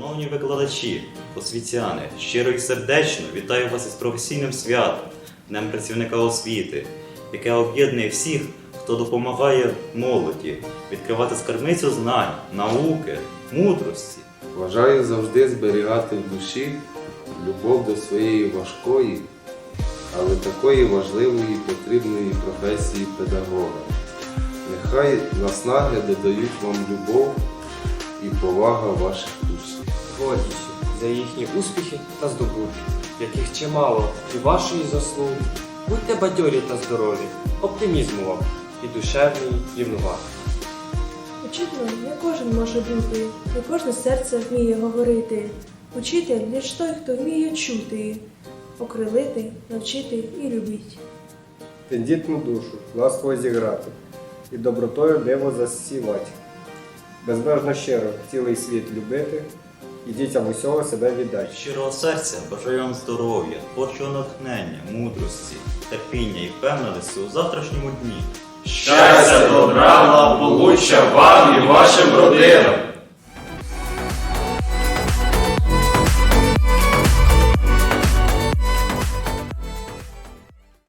глядачі, освітяни, щиро і сердечно вітаю вас із професійним святом, Днем працівника освіти, яке об'єднує всіх, хто допомагає молоді відкривати скарбницю знань, науки, мудрості. Бажаю завжди зберігати в душі любов до своєї важкої, але такої важливої і потрібної професії педагога. Нехай наснаги додають вам любов і повага ваших учнів. гордістю за їхні успіхи та здобутки, яких чимало і вашої заслуги. Будьте бадьорі та здорові, оптимізму вам і душевної рівноваги. Учителем не кожен може бути, не кожне серце вміє говорити. Учитель лиш той, хто вміє чути, окрилити, навчити і любить. тендітну душу, ласково зіграти і добротою диво засівати. Безмежно щиро цілий світ любити і дітям усього себе віддати. Щирого серця бажаю вам здоров'я, творчого натхнення, мудрості, терпіння і впевненості у завтрашньому дні. Щастя, добра, благополуччя вам і вашим родинам!